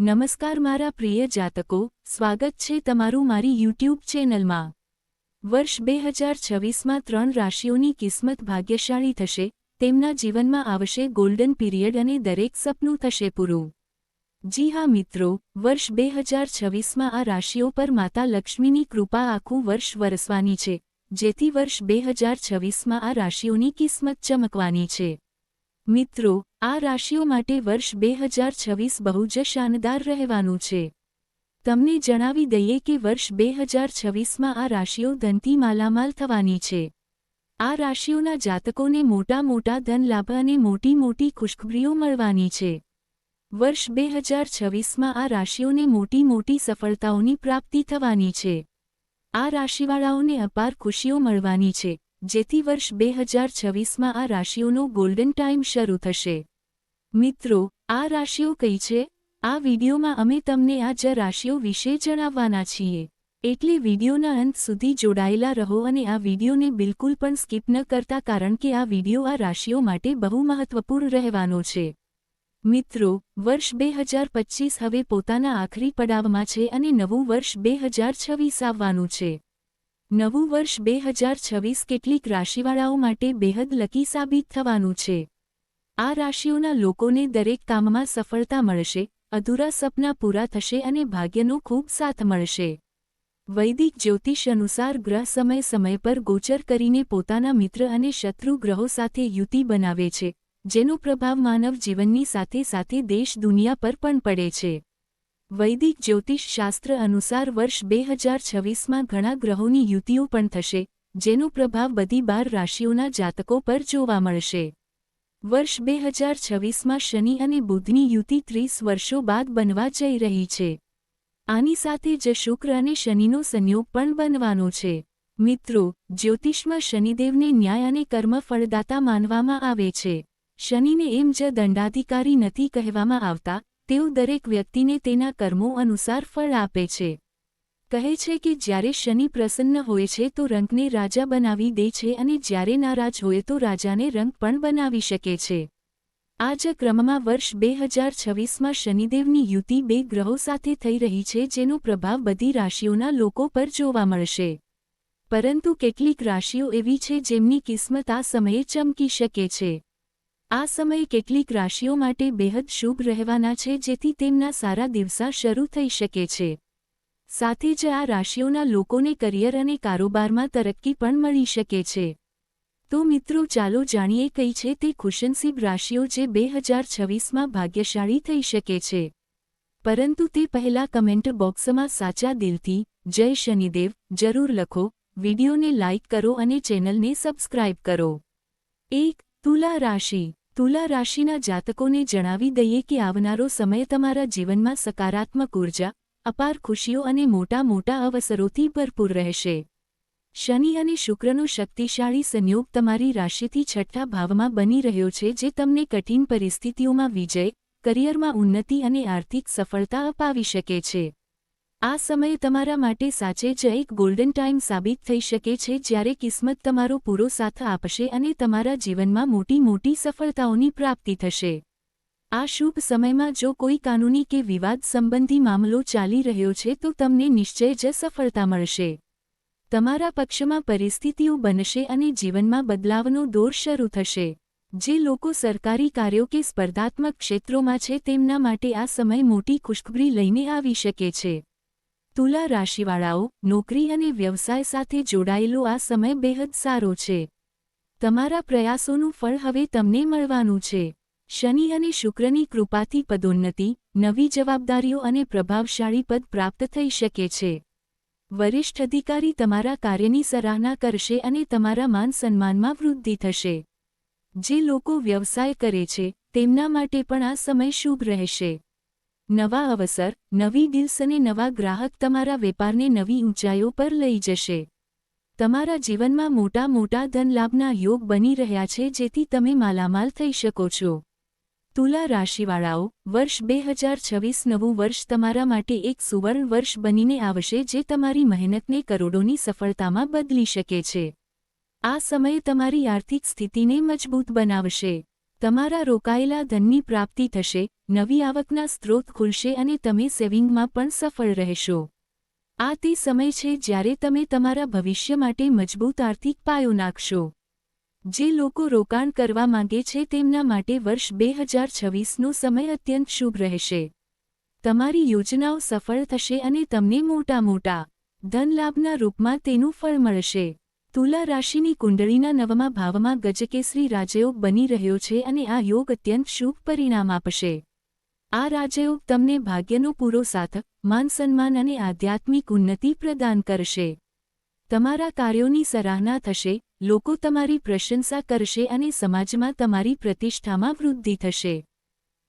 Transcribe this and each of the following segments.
નમસ્કાર મારા પ્રિય જાતકો, સ્વાગત છે તમારું મારી યુટ્યુબ ચેનલમાં. વર્ષ બે હજાર છવ્વીસમાં ત્રણ રાશિઓની કિસ્મત ભાગ્યશાળી થશે, તેમના જીવનમાં આવશે ગોલ્ડન પીરિયડ અને દરેક સપનું થશે પૂરું. જી હા મિત્રો, વર્ષ બે હજાર છવ્વીસમાં આ રાશિઓ પર માતા લક્ષ્મીની કૃપા આખું વર્ષ વરસવાની છે, જેથી વર્ષ બે હજાર છવ્વીસમાં આ રાશિઓની કિસ્મત ચમકવાની છે. મિત્રો, આ રાશિઓ માટે વર્ષ બે હજાર છવ્વીસ બહુ જ શાનદાર રહેવાનું છે. તમને જણાવી દઈએ કે વર્ષ બે હજાર છવ્વીસમાં આ રાશિઓ ધનથી માલામાલ થવાની છે. આ રાશિઓના જાતકોને મોટા મોટા ધન લાભ અને મોટી મોટી ખુશખબરીઓ મળવાની છે. વર્ષ બે હજાર છવ્વીસમાં આ રાશિઓને મોટી મોટી સફળતાઓની પ્રાપ્તિ થવાની છે. આ રાશિવાળાઓને અપાર ખુશીઓ મળવાની છે. જેથી વર્ષ બે હજાર છવ્વીસમાં આ રાશિઓનો ગોલ્ડન ટાઈમ શરૂ થશે. મિત્રો, આ રાશિઓ કઈ છે? આ વિડીયોમાં અમે તમને આ જ રાશિઓ વિશે જણાવવાના છીએ. એટલે વિડીયોના અંત સુધી જોડાયેલા રહો અને આ વિડીયોને બિલકુલ પણ સ્કીપ ન કરતા કારણ કે આ વીડિયો આ રાશિઓ માટે બહુ મહત્વપૂર્ણ રહેવાનો છે. મિત્રો, વર્ષ બે હજાર પચ્ચીસ હવે પોતાના આખરી પડાવમાં છે અને નવું વર્ષ બે હજાર છવ્વીસ આવવાનું છે. નવું વર્ષ બે હજાર છવ્વીસ કેટલીક રાશિવાળાઓ માટે બેહદ લકી સાબિત થવાનું છે. આ રાશિઓના લોકોને દરેક કામમાં સફળતા મળશે, અધૂરા સપના પૂરા થશે અને ભાગ્યનો ખૂબ સાથ મળશે. વૈદિક જ્યોતિષ અનુસાર ગ્રહ સમય સમય પર ગોચર કરીને પોતાના મિત્ર અને શત્રુ ગ્રહો સાથે યુતિ બનાવે છે, જેનો પ્રભાવ માનવ જીવનની સાથે સાથે દેશ દુનિયા પર પણ પડે છે. વૈદિક જ્યોતિષશાસ્ત્ર અનુસાર વર્ષ બે હજાર છવ્વીસમાં ઘણા ગ્રહોની યુતિઓ પણ થશે, જેનો પ્રભાવ બધી બાર રાશિઓના જાતકો પર જોવા મળશે. વર્ષ બે હજાર છવ્વીસમાં શનિ અને બુધની યુતિ ત્રીસ વર્ષો બાદ બનવા જઈ રહી છે. આની સાથે જ શુક્ર અને શનિનો સંયોગ પણ બનવાનો છે. મિત્રો, જ્યોતિષમાં શનિદેવને ન્યાય અને કર્મ ફળદાતા માનવામાં આવે છે. શનિને એમ જ દંડાધિકારી નથી કહેવામાં આવતા તેઓ દરેક વ્યક્તિને તેના કર્મો અનુસાર ફળ આપે છે. કહે છે કે જ્યારે શનિ પ્રસન્ન હોય છે તો રંગને રાજા બનાવી દે છે અને જ્યારે નારાજ હોય તો રાજાને રંગ પણ બનાવી શકે છે. આ જ ક્રમમાં વર્ષ બે હજાર છવ્વીસમાં શનિદેવની યુતિ બે ગ્રહો સાથે થઈ રહી છે જેનો પ્રભાવ બધી રાશિઓના લોકો પર જોવા મળશે. પરંતુ કેટલીક રાશિઓ એવી છે જેમની કિસ્મત આ સમયે ચમકી શકે છે. આ સમય કેટલીક રાશિઓ માટે બેહદ શુભ રહેવાના છે, જેથી તેમના સારા દિવસા શરૂ થઈ શકે છે. સાથે જ આ રાશિઓના લોકોને કરિયર અને કારોબારમાં તરક્કી પણ મળી શકે છે. તો મિત્રો, ચાલો જાણીએ કઈ છે તે ખુશનસીબ રાશિઓ જે બે હજાર છવ્વીસમાં ભાગ્યશાળી થઈ શકે છે. પરંતુ તે પહેલા કમેન્ટ બોક્સમાં સાચા દિલથી, જય શનિદેવ, જરૂર લખો, વિડીયોને લાઇક કરો અને ચેનલને સબસ્ક્રાઇબ કરો. એક, તુલા રાશિ. તુલા રાશિના જાતકોને જણાવી દઈએ કે આવનારો સમય તમારા જીવનમાં સકારાત્મક ઊર્જા, અપાર ખુશીઓ અને મોટા મોટા અવસરોથી ભરપૂર રહેશે. શનિ અને શુક્રનો શક્તિશાળી સંયોગ તમારી રાશિથી છઠ્ઠા ભાવમાં બની રહ્યો છે જે તમને કઠિન પરિસ્થિતિઓમાં વિજય, કરિયરમાં ઉન્નતિ અને આર્થિક સફળતા અપાવી શકે છે. આ સમય તમારા માટે સાચે જ એક ગોલ્ડન ટાઈમ સાબિત થઈ શકે છે જ્યારે કિસ્મત તમારો પૂરો સાથ આપશે અને તમારા જીવનમાં મોટી મોટી સફળતાઓની પ્રાપ્તિ થશે. આ શુભ સમયમાં જો કોઈ કાનૂની કે વિવાદ સંબંધી મામલો ચાલી રહ્યો છે તો તમને નિશ્ચય જ સફળતા મળશે. તમારા પક્ષમાં પરિસ્થિતિઓ બનશે અને જીવનમાં બદલાવનો દોર શરૂ થશે. જે લોકો સરકારી કાર્યો કે સ્પર્ધાત્મક ક્ષેત્રોમાં છે તેમના માટે આ સમય મોટી ખુશખબરી લઈને આવી શકે છે. તુલા રાશિવાળાઓ, નોકરી અને વ્યવસાય સાથે જોડાયેલો આ સમય બેહદ સારો છે. તમારા પ્રયાસોનું ફળ હવે તમને મળવાનું છે. શનિ અને શુક્રની કૃપાથી પદોન્નતિ, નવી જવાબદારીઓ અને પ્રભાવશાળી પદ પ્રાપ્ત થઈ શકે છે. વરિષ્ઠ અધિકારી તમારા કાર્યની સરાહના કરશે અને તમારા માન સન્માનમાં વૃદ્ધિ થશે. જે લોકો વ્યવસાય કરે છે, તેમના માટે પણ આ સમય શુભ રહેશે. નવા અવસર, નવી ડીલ્સ અને નવા ગ્રાહક તમારા વેપારને નવી ઊંચાઈઓ પર લઈ જશે. તમારા જીવનમાં મોટા મોટા ધનલાભના યોગ બની રહ્યા છે જેથી તમે માલામાલ થઈ શકો છો. તુલા રાશિવાળાઓ, વર્ષ બે હજાર છવ્વીસ નવું વર્ષ તમારા માટે એક સુવર્ણ વર્ષ બનીને આવશે જે તમારી મહેનતને કરોડોની સફળતામાં બદલી શકે છે. આ સમયે તમારી આર્થિક સ્થિતિને મજબૂત બનાવશે. તમારા રોકાયેલા ધનની પ્રાપ્તિ થશે, નવી આવકના સ્ત્રોત ખુલશે અને તમે સેવિંગમાં પણ સફળ રહેશો. આ તે સમય છે જ્યારે તમે તમારા ભવિષ્ય માટે મજબૂત આર્થિક પાયો નાખશો. જે લોકો રોકાણ કરવા માંગે છે તેમના માટે વર્ષ બે હજાર છવ્વીસનો સમય અત્યંત શુભ રહેશે. તમારી યોજનાઓ સફળ થશે અને તમને મોટા મોટા ધનલાભના રૂપમાં તેનું ફળ મળશે. તુલા રાશિની કુંડળીના નવમા ભાવમાં ગજકેસરી રાજયોગ બની રહ્યો છે અને આ યોગ અત્યંત શુભ પરિણામ આપશે. આ રાજયોગ તમને ભાગ્યનો પૂરો સાથ, માન સન્માન અને આધ્યાત્મિક ઉન્નતિ પ્રદાન કરશે. તમારા કાર્યોની સરાહના થશે, લોકો તમારી પ્રશંસા કરશે અને સમાજમાં તમારી પ્રતિષ્ઠામાં વૃદ્ધિ થશે.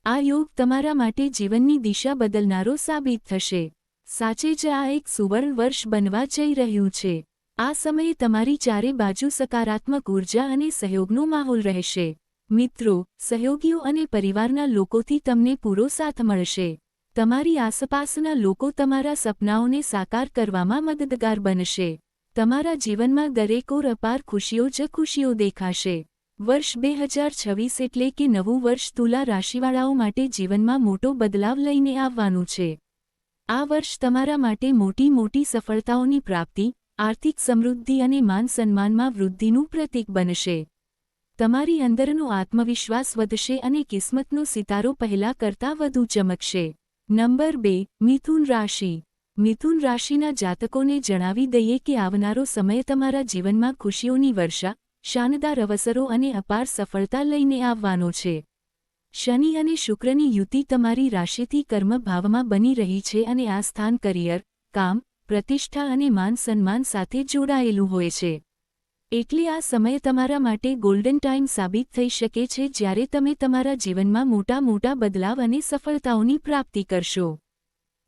આ યોગ તમારા માટે જીવનની દિશા બદલનારો સાબિત થશે. સાચે જ આ એક સુવર્ણ વર્ષ બનવા જઈ રહ્યું છે. આ સમયે તમારી ચારે બાજુ સકારાત્મક ઊર્જા અને સહયોગનો માહોલ રહેશે. મિત્રો, સહયોગીઓ અને પરિવારના લોકોથી તમને પૂરો સાથ મળશે. તમારી આસપાસના લોકો તમારા સપનાઓને સાકાર કરવામાં મદદગાર બનશે. તમારા જીવનમાં દરેક ઓર અપાર ખુશીઓ જ ખુશીઓ દેખાશે. વર્ષ બે હજાર છવ્વીસ એટલે કે નવું વર્ષ તુલા રાશિવાળાઓ માટે જીવનમાં મોટો બદલાવ લઈને આવવાનું છે. આ વર્ષ તમારા માટે મોટી મોટી સફળતાઓની પ્રાપ્તિ આર્થિક સમૃદ્ધિ અને માન સન્માનમાં વૃદ્ધિનું પ્રતીક બનશે. તમારી અંદરનો આત્મવિશ્વાસ વધશે અને કિસ્મતનો સિતારો પહેલા કરતાં વધુ ચમકશે. નંબર બે, મિથુન રાશિ. મિથુન રાશિના જાતકોને જણાવી દઈએ કે આવનારો સમય તમારા જીવનમાં ખુશીઓની વર્ષા, શાનદાર અવસરો અને અપાર સફળતા લઈને આવવાનો છે. શનિ અને શુક્રની યુતિ તમારી રાશિથી કર્મભાવમાં બની રહી છે અને આ સ્થાન કરિયર, કામ પ્રતિષ્ઠા અને માન સન્માન સાથે જોડાયેલું હોય છે. એટલે આ સમય તમારા માટે ગોલ્ડન ટાઈમ સાબિત થઈ શકે છે જ્યારે તમે તમારા જીવનમાં મોટા મોટા બદલાવ અને સફળતાઓની પ્રાપ્તિ કરશો.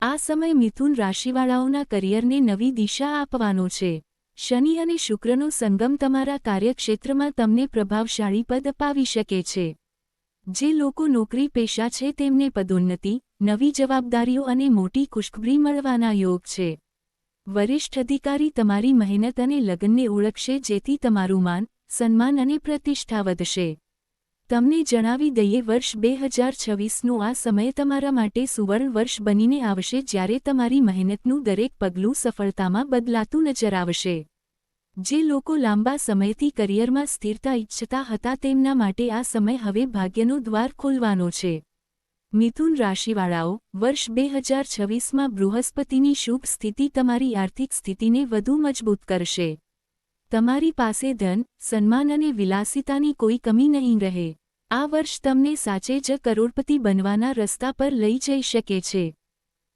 આ સમય મિથુન રાશિવાળાઓના કરિયરને નવી દિશા આપવાનો છે. શનિ અને શુક્રનો સંગમ તમારા કાર્યક્ષેત્રમાં તમને પ્રભાવશાળી પદ અપાવી શકે છે. જે લોકો નોકરી પેશા છે તેમને પદોન્નતિ, નવી જવાબદારીઓ અને મોટી ખુશખબરી મળવાના યોગ છે. વરિષ્ઠ અધિકારી તમારી મહેનત અને લગનને ઓળખશે, જેથી તમારું માન, સન્માન અને પ્રતિષ્ઠા વધશે. તમને જણાવી દઈએ, વર્ષ બે હજાર છવ્વીસનો આ સમય તમારા માટે સુવર્ણ વર્ષ બનીને આવશે, જ્યારે તમારી મહેનતનું દરેક પગલું સફળતામાં બદલાતું નજર આવશે. જે લોકો લાંબા સમયથી કરિયરમાં સ્થિરતા ઇચ્છતા હતા, તેમના માટે આ સમય હવે ભાગ્યનો દ્વાર ખોલવાનો છે. મિથુન રાશિવાળાઓ, વર્ષ બે હજાર છવ્વીસમાં બૃહસ્પતિની શુભ સ્થિતિ તમારી આર્થિક સ્થિતિને વધુ મજબૂત કરશે. તમારી પાસે ધન, સન્માન અને વિલાસિતાની કોઈ કમી નહીં રહે. આ વર્ષ તમને સાચે જ કરોડપતિ બનવાના રસ્તા પર લઈ જઈ શકે છે.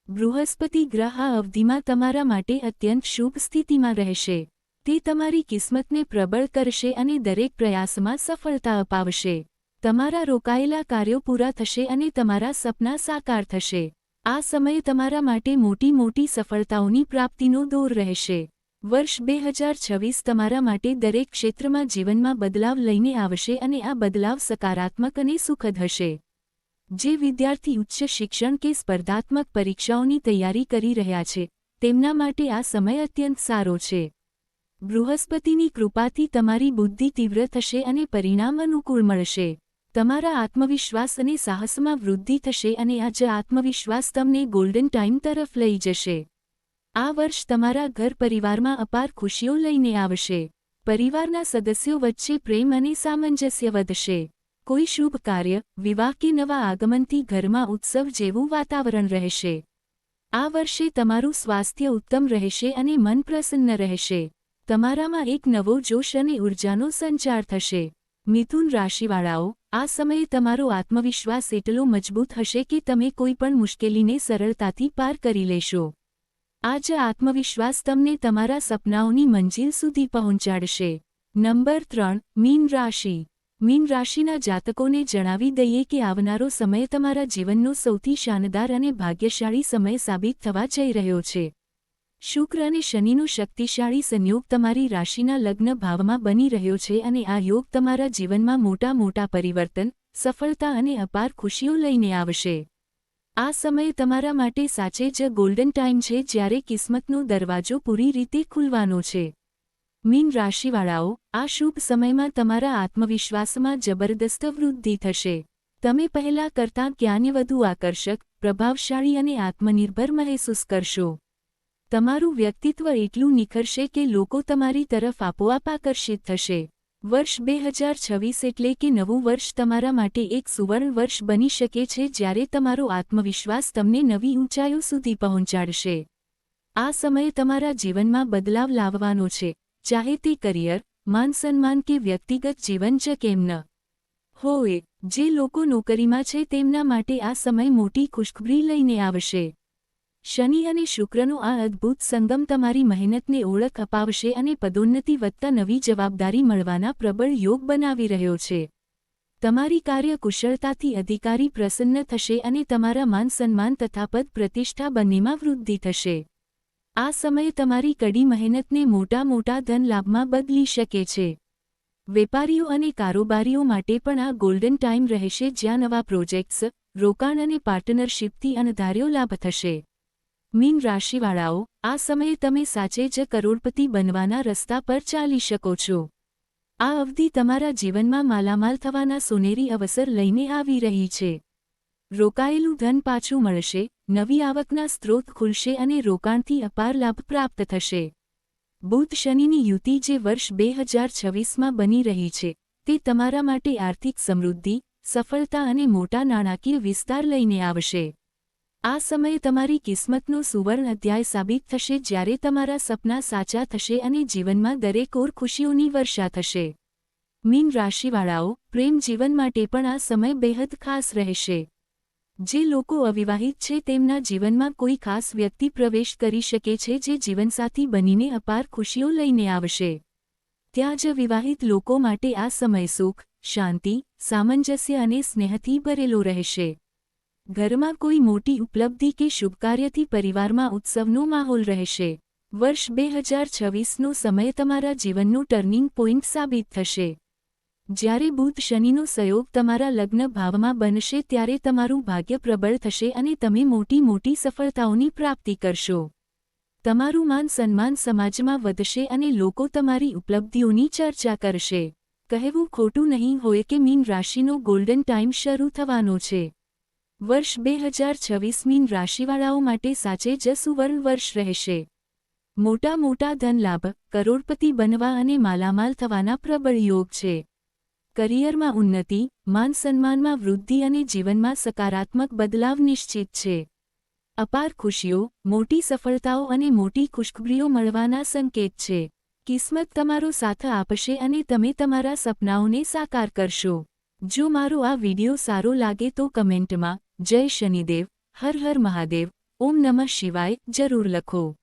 બૃહસ્પતિ ગ્રહ આ અવધિમાં તમારા માટે અત્યંત શુભ સ્થિતિમાં રહેશે. તે તમારી કિસ્મતને પ્રબળ કરશે અને દરેક પ્રયાસમાં સફળતા અપાવશે. તમારા રોકાયેલા કાર્યો પૂરા થશે અને તમારા સપના સાકાર થશે. આ સમય તમારા માટે મોટી મોટી સફળતાઓની પ્રાપ્તિનો દોર રહેશે. વર્ષ બે હજાર છવ્વીસ તમારા માટે દરેક ક્ષેત્રમાં જીવનમાં બદલાવ લઈને આવશે અને આ બદલાવ સકારાત્મક અને સુખદ હશે. જે વિદ્યાર્થી ઉચ્ચ શિક્ષણ કે સ્પર્ધાત્મક પરીક્ષાઓની તૈયારી કરી રહ્યા છે, તેમના માટે આ સમય અત્યંત સારો છે. બૃહસ્પતિની કૃપાથી તમારી બુદ્ધિ તીવ્ર થશે અને પરિણામ અનુકૂળ મળશે. તમારા આત્મવિશ્વાસ અને સાહસમાં વૃદ્ધિ થશે અને આ જ આત્મવિશ્વાસ તમને ગોલ્ડન ટાઈમ તરફ લઈ જશે. આ વર્ષ તમારા ઘર પરિવારમાં અપાર ખુશીઓ લઈને આવશે. પરિવારના સદસ્યો વચ્ચે પ્રેમ અને સામંજસ્ય વધશે. કોઈ શુભ કાર્ય, વિવાહ કે નવા આગમનથી ઘરમાં ઉત્સવ જેવું વાતાવરણ રહેશે. આ વર્ષે તમારું સ્વાસ્થ્ય ઉત્તમ રહેશે અને મન પ્રસન્ન રહેશે. તમારામાં એક નવો જોશ અને ઉર્જાનો સંચાર થશે. મિથુન રાશિવાળાઓ આ સમયે તમારો આત્મવિશ્વાસ એટલો મજબૂત હશે કે તમે કોઈ પણ મુશ્કેલીને સરળતાથી પાર કરી લેશો. આ જ આત્મવિશ્વાસ તમને તમારા સપનાઓની મંજિલ સુધી પહોંચાડશે. નંબર ત્રણ, મીન રાશિ. મીન રાશિના જાતકોને જણાવી દઈએ કે આવનારો સમય તમારા જીવનનો સૌથી શાનદાર અને ભાગ્યશાળી સમય સાબિત થવા જઈ રહ્યો છે. શુક્ર અને શનિનો શક્તિશાળી સંયોગ તમારી રાશિના લગ્ન ભાવમાં બની રહ્યો છે અને આ યોગ તમારા જીવનમાં મોટા મોટા પરિવર્તન, સફળતા અને અપાર ખુશીઓ લઈને આવશે. આ સમય તમારા માટે સાચે જ ગોલ્ડન ટાઈમ છે જ્યારે કિસ્મતનો દરવાજો પૂરી રીતે ખુલવાનો છે. મીન રાશિવાળાઓ, આ શુભ સમયમાં તમારા આત્મવિશ્વાસમાં જબરદસ્ત વૃદ્ધિ થશે. તમે પહેલા કરતાં ક્યાંને વધુ આકર્ષક, પ્રભાવશાળી અને આત્મનિર્ભર મહેસૂસ કરશો. તમારું વ્યક્તિત્વ એટલું નિખરશે કે લોકો તમારી તરફ આપોઆપ આકર્ષિત થશે. વર્ષ બે હજાર છવ્વીસ એટલે કે નવું વર્ષ તમારા માટે એક સુવર્ણ વર્ષ બની શકે છે જ્યારે તમારો આત્મવિશ્વાસ તમને નવી ઊંચાઈઓ સુધી પહોંચાડશે. આ સમય તમારા જીવનમાં બદલાવ લાવવાનો છે. ચાહે તે કરિયર માન સન્માન કે વ્યક્તિગત જીવન જ કેમ ન હોય. જે લોકો નોકરીમાં છે તેમના માટે આ સમય મોટી ખુશખબરી લઈને આવશે. શનિ અને શુક્રનો આ અદ્ભુત સંગમ તમારી મહેનતને ઓળખ અપાવશે અને પદોન્નતિ વધતા નવી જવાબદારી મળવાના પ્રબળ યોગ બનાવી રહ્યો છે. તમારી કાર્ય કુશળતાથી અધિકારી પ્રસન્ન થશે અને તમારા માન સન્માન તથા પદ પ્રતિષ્ઠા બંનેમાં વૃદ્ધિ થશે. આ સમય તમારી કડી મહેનતને મોટા મોટા ધન લાભમાં બદલી શકે છે. વેપારીઓ અને કારોબારીઓ માટે પણ આ ગોલ્ડન ટાઈમ રહેશે જ્યાં નવા પ્રોજેક્ટ્સ, રોકાણ અને પાર્ટનરશિપથી અનધાર્યો લાભ થશે. મીન રાશિવાળાઓ, આ સમયે તમે સાચે જ કરોડપતિ બનવાના રસ્તા પર ચાલી શકો છો. આ અવધિ તમારા જીવનમાં માલામાલ થવાના સોનેરી અવસર લઈને આવી રહી છે. રોકાયેલું ધન પાછું મળશે, નવી આવકના સ્ત્રોત ખુલશે અને રોકાણથી અપાર લાભ પ્રાપ્ત થશે. બુધ શનિની યુતિ જે વર્ષ બે હજાર છવ્વીસમાં બની રહી છે, તે તમારા માટે આર્થિક સમૃદ્ધિ, સફળતા અને મોટા નાણાકીય વિસ્તાર લઈને આવશે. આ સમયે તમારી કિસ્મતનો સુવર્ણ અધ્યાય સાબિત થશે જ્યારે તમારા સપના સાચા થશે અને જીવનમાં દરેક ઓર ખુશીઓની વર્ષા થશે. મીન રાશિવાળાઓ, પ્રેમ જીવન માટે પણ આ સમય બેહદ ખાસ રહેશે. જે લોકો અવિવાહિત છે તેમના જીવનમાં કોઈ ખાસ વ્યક્તિ પ્રવેશ કરી શકે છે જે જીવનસાથી બનીને અપાર ખુશીઓ લઈને આવશે. ત્યાં જ વિવાહિત લોકો માટે આ સમય સુખ, શાંતિ, સામંજસ્ય અને સ્નેહથી ભરેલો રહેશે. ઘરમાં કોઈ મોટી ઉપલબ્ધિ કે શુભકાર્યથી પરિવારમાં ઉત્સવનો માહોલ રહેશે. વર્ષ બે હજાર છવ્વીસનો સમય તમારા જીવનનું ટર્નિંગ પોઇન્ટ સાબિત થશે. જ્યારે બુધ શનિનો સહયોગ તમારા લગ્ન ભાવમાં બનશે ત્યારે તમારું ભાગ્ય પ્રબળ થશે અને તમે મોટી મોટી સફળતાઓની પ્રાપ્તિ કરશો. તમારું માન સન્માન સમાજમાં વધશે અને લોકો તમારી ઉપલબ્ધિઓની ચર્ચા કરશે. કહેવું ખોટું નહીં હોય કે મીન રાશિનો ગોલ્ડન ટાઈમ શરૂ થવાનો છે. વર્ષ બે હજાર છવ્વીસમીન રાશિવાળાઓ માટે સાચે જ સુવર્ણ વર્ષ રહેશે. મોટા મોટા ધનલાભ, કરોડપતિ બનવા અને માલામાલ થવાના પ્રબળ યોગ છે. કરિયરમાં ઉન્નતિ, માન સન્માનમાં વૃદ્ધિ અને જીવનમાં સકારાત્મક બદલાવ નિશ્ચિત છે. અપાર ખુશીઓ, મોટી સફળતાઓ અને મોટી ખુશખબરીઓ મળવાના સંકેત છે. કિસ્મત તમારો સાથ આપશે અને તમે તમારા સપનાઓને સાકાર કરશો. જો મારો આ વિડિયો સારો લાગે તો કમેન્ટમાં જય શનિદેવ હર હર મહાદેવ ઓમ નમઃ શિવાય જરૂર લખો.